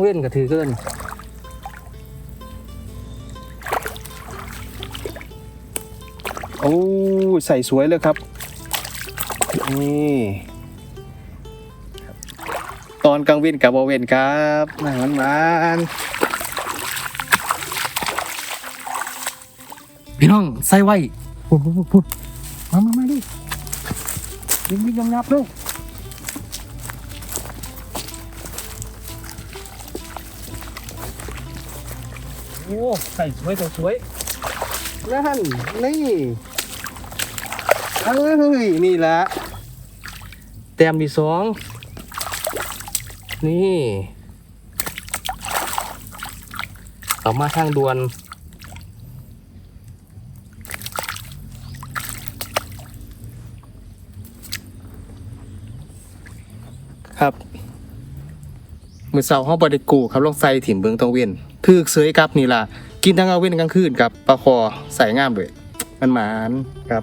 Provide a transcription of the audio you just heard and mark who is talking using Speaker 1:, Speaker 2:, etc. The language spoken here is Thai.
Speaker 1: เว้นก็ถือเกิน
Speaker 2: โอ้ใส่สวยเลยครับ นี่ตอนกลางวินกับบเวนครับมามันมัน
Speaker 1: พี่น้องใส่ไว้พุดพุดพุดพุดมามามาดิยิงยิงยำยับเลย โอ้ใส่สวยตัวสวย
Speaker 2: นั่นนี่เอ้ยนี่แหละ
Speaker 1: แต้มที่สองนี่เอามาทางด่วน
Speaker 2: ครับ มือเสาห้องบไดิกูครับลองใส่ถิ่มเบิงตรงเวียน ถือเสยครับนี่ล่ะ กินทั้งเอาเว้นกลางคืนกับปลาคอใส่ง่ามเลยมันหมานครับ